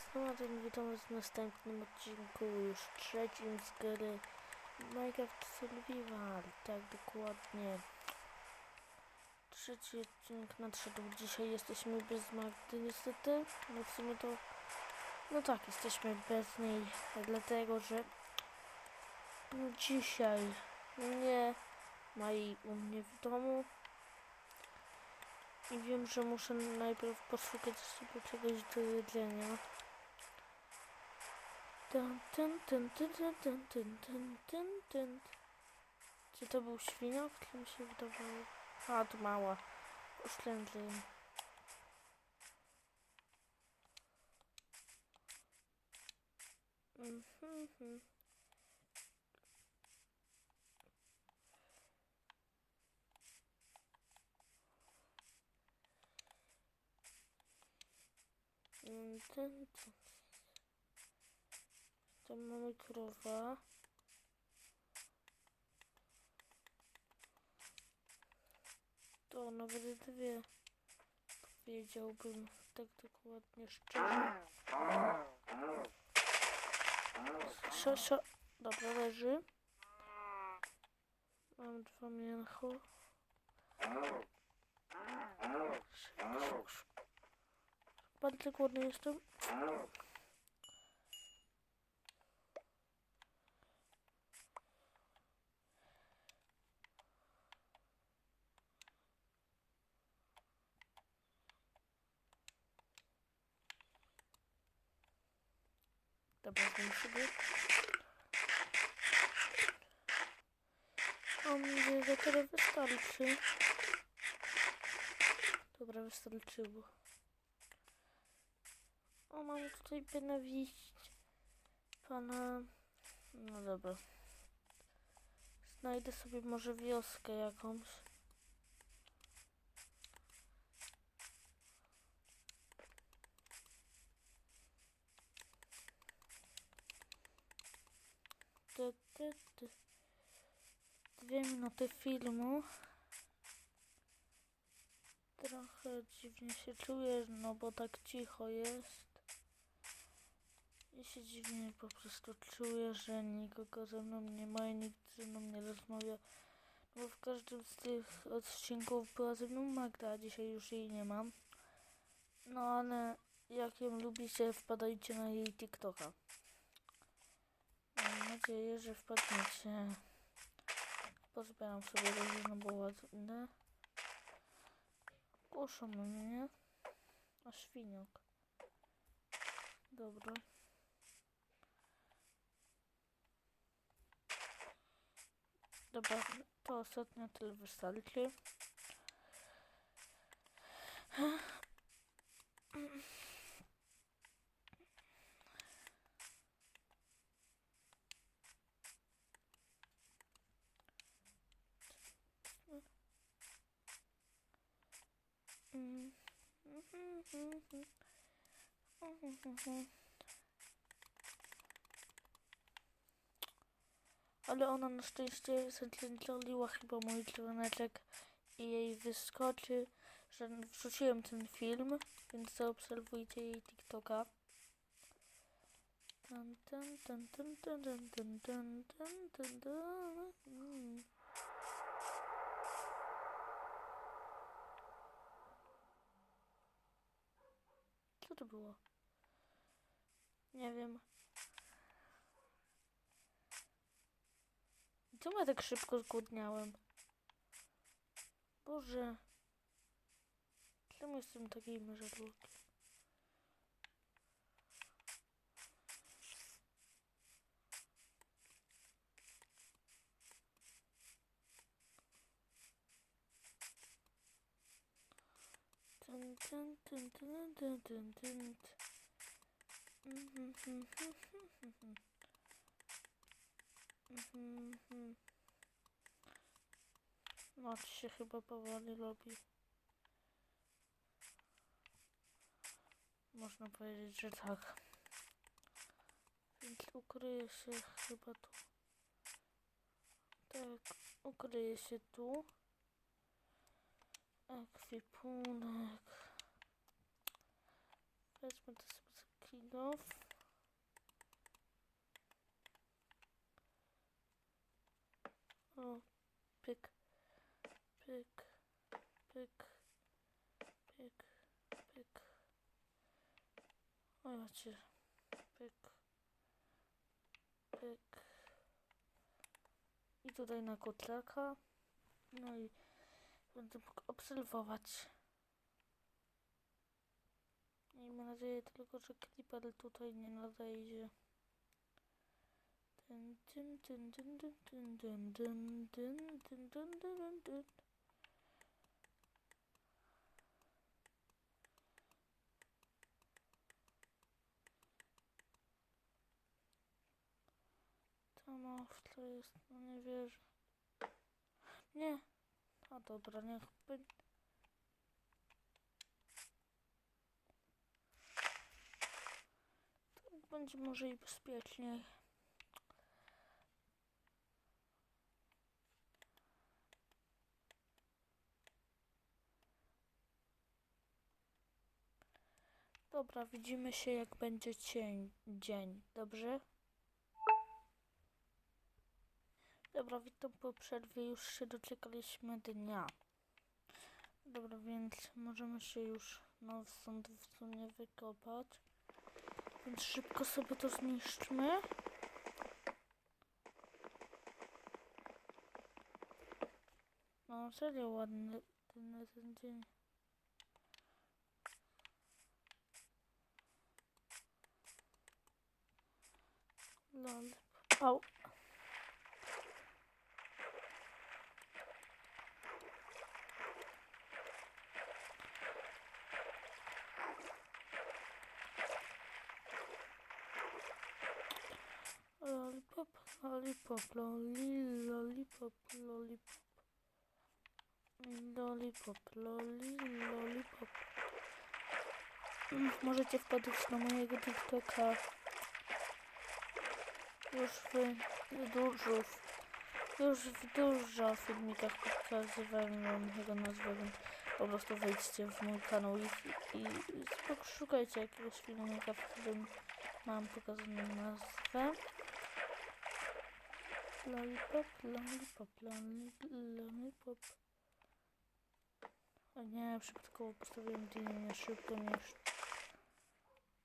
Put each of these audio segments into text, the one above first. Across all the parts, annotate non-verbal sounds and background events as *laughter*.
jest Nomadem, witam was w następnym odcinku, już trzecim z gry Minecraft Survival, tak dokładnie. Trzeci odcinek nadszedł, dzisiaj jesteśmy bez Magdy niestety, no w sumie to, no tak, jesteśmy bez niej, dlatego że dzisiaj nie ma jej u mnie w domu. I wiem, że muszę najpierw poszukać sobie czegoś do jedzenia. Czy to był świniak? Czy mi się wydawało? A, to mała. Oszczędzę. Mm, ten. Tam mamy krowa. To nawet dwie. Powiedziałbym tak dokładnie szczerze. Sza, sza. Dobra, leży. Mam dwa mięcho. Szyk. Bardzo głodny jestem. Dobra, zjem sobie. Mam że tyle wystarczy. Dobra, wystarczyło. O, mam tutaj benewiść pana... No dobra. Znajdę sobie może wioskę jakąś. Ty. Dwie minuty filmu. Trochę dziwnie się czuję, no bo tak cicho jest. I się dziwnie po prostu czuję, że nikogo ze mną nie ma i nikt ze mną nie rozmawia. Bo w każdym z tych odcinków była ze mną Magda, a dzisiaj już jej nie mam. No ale jak ją lubicie, wpadajcie na jej TikToka. Nadzieję, że wpadniecie. Pozbieram sobie różne, no bo ładne. Kuszą mnie. A świniok. Dobra. Dobra, to ostatnio tyle wystarczy. Ale ona na szczęście zaczęliła chyba mój dzwoneczek i jej wyskoczy, że wrzuciłem ten film, więc zaobserwujcie jej TikToka. Dun, dun, dun, dun, dun, dun, dun, dun, dun, dun, dun. Co to było? Nie wiem. Czemu ja tak szybko zgłodniałem? Boże. Czemu jestem taki merzadłoki? Тын -тын -тын -тын -тын -тын. No, to się chyba powoli robi. Można powiedzieć, że tak. Więc ukryję się chyba tu. Tak, ukryję się tu. Ekwipunek. Wezmę to sobie kilof. O, pyk, pyk, pyk, pyk, pyk. O ja cię, pyk, pyk. I tutaj na kotlaka. No i będę mógł obserwować. Miejmy nadzieję tylko, że Creeper tutaj nie nadejdzie. Dyn, dyn. Tam owca jest, no nie wierzę. Nie. A dobra, niech będzie. Tak będzie może i bezpieczniej. Dobra, widzimy się jak będzie cień, dzień, dobrze? Dobra, witam po przerwie, już się doczekaliśmy dnia. Dobra, więc możemy się już no stąd w sumie wykopać. Więc szybko sobie to zniszczmy. No serio ładny ten, ten dzień. Lol. Au. Lollipop, lollipop, lolly, lollipop, lollipop. Lollipop, lollipop. Mm, Możecie wpaść na mojego TikToka. Już w dużo, już w dużo filmikach pokazywałem wam jego nazwę, więc po prostu wejdźcie w mój kanał i, i, i szukajcie jakiegoś filmika, w którym mam pokazaną nazwę. Lollipop, lollipop, lolli- lollipop. O nie, przypadkowo postawiłem dynię szybko niż...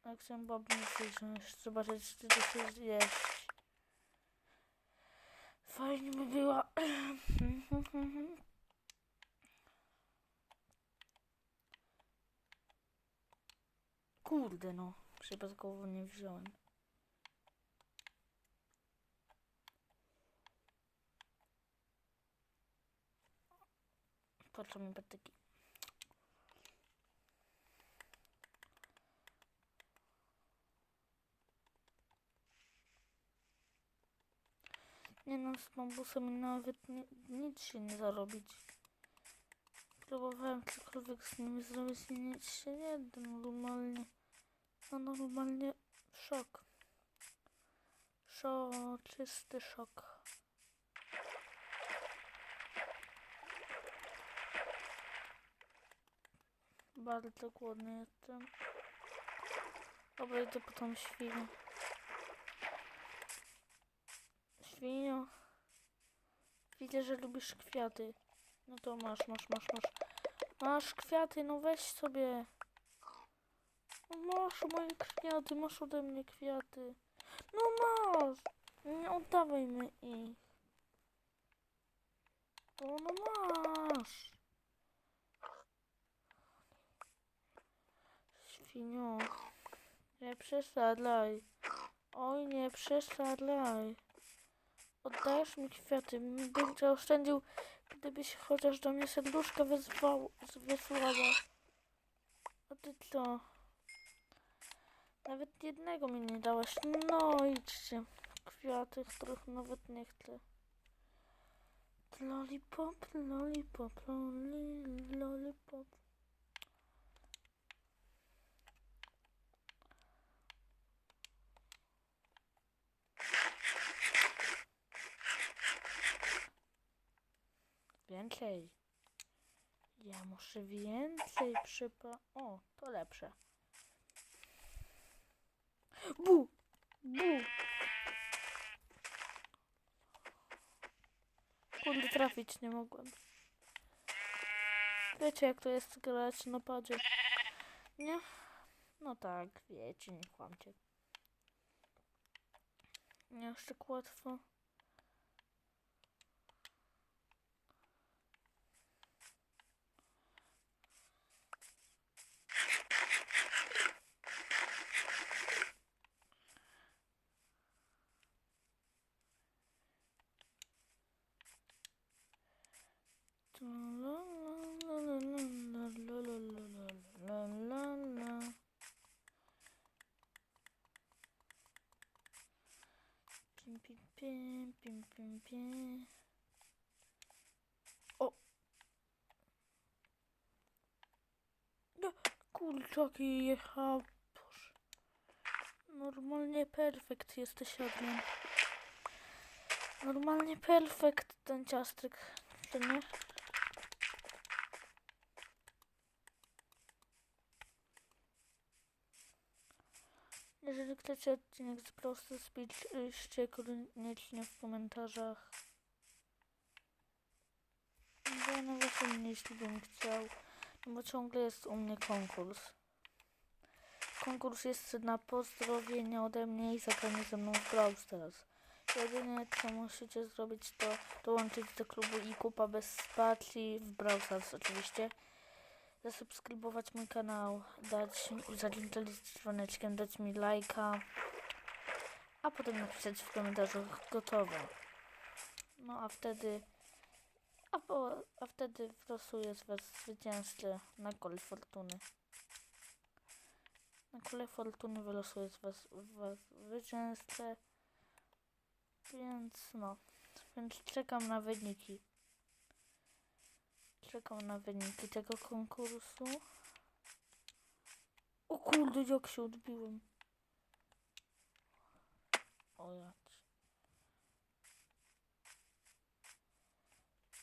Jak chciałem babę wziąć, zobaczyć, czy to się zjeść. Fajnie by była. Kurde no, przypadkowo nie wziąłem. Co mi patyki? Nie no, z bambusem nawet ni nic się nie zarobić. Próbowałem cokolwiek z nimi zrobić i nic się nie da. Normalnie, no normalnie szok. Szok, czysty szok. Bardzo głodny jestem. Dobra, idę po tą świnię. Świnio. Widzę, że lubisz kwiaty. No to masz, masz, masz, masz. Masz kwiaty, no weź sobie. No masz moje kwiaty, masz ode mnie kwiaty. No masz. Nie oddawaj mi ich. No, no masz. Nie przesadzaj. Oj, nie przesadzaj. Oddajesz mi kwiaty. Bym cię oszczędził, gdybyś chociaż do mnie serduszka wezwał, wysłała. A ty co? Nawet jednego mi nie dałaś. No idźcie. Kwiaty, których nawet nie chcę. Lollipop, lollipop, lolli, lollipop. Więcej. Ja muszę więcej przypa... O, to lepsze. Bu! Bu! Kurde, trafić nie mogłem. Wiecie, jak to jest grać na padzie? Nie? No tak, wiecie, nie kłamcie. Nie aż tak łatwo. Pim, pim, pim, pim, pim. O! No, kurczaki jechał. Boże. Normalnie perfekt jesteś, Adrian. Normalnie perfekt ten ciastek, nie? Jeżeli chcecie odcinek z prosty speech, piszcie koniecznie w komentarzach. Ja na waszym jeśli bym chciał, no bo ciągle jest u mnie konkurs. Konkurs jest na pozdrowienia ode mnie i zagranie ze mną w Brawl Stars. Jedynie co musicie zrobić to dołączyć do klubu i kupa bez spacji w Brawl Stars oczywiście. Zasubskrybować mój kanał, dać zalinkować dzwoneczkiem, dać mi lajka, a potem napisać w komentarzach gotowe. No a wtedy, a, po, a wtedy wylosuję z was zwycięzcę na kole fortuny. Na kole fortuny wylosuję z was, was zwycięzcę. Więc no, więc czekam na wyniki. Czekam na wyniki tego konkursu. O kurde, jak się odbiłem. O.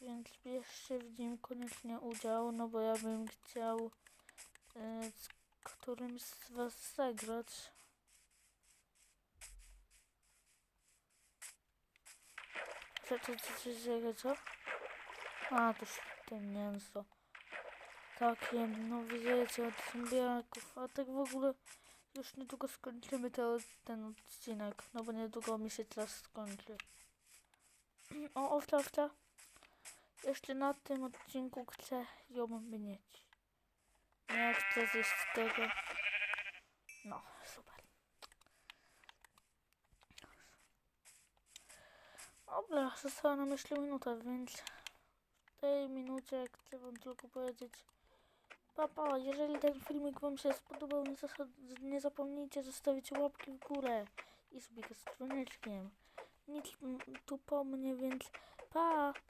Więc bierzcie w nim koniecznie udział, no bo ja bym chciał e, z którymś z was zagrać. Co, co, co, co, co? A, to już te mięso. Takie, no wiecie, od zombiaków. A tak w ogóle już niedługo skończymy te, ten odcinek. No bo niedługo mi się czas skończy. *clears throat* O, owca, owca. Jeszcze na tym odcinku chcę ją mieć. Nie chcę zjeść tego. No, super. Dobra, została nam jeszcze minuta, więc tej minucie chcę wam tylko powiedzieć Papa, jeżeli ten filmik wam się spodobał, nie, nie zapomnijcie zostawić łapki w górę i subika z dzwoneczkiem. Nic tu po mnie, więc pa!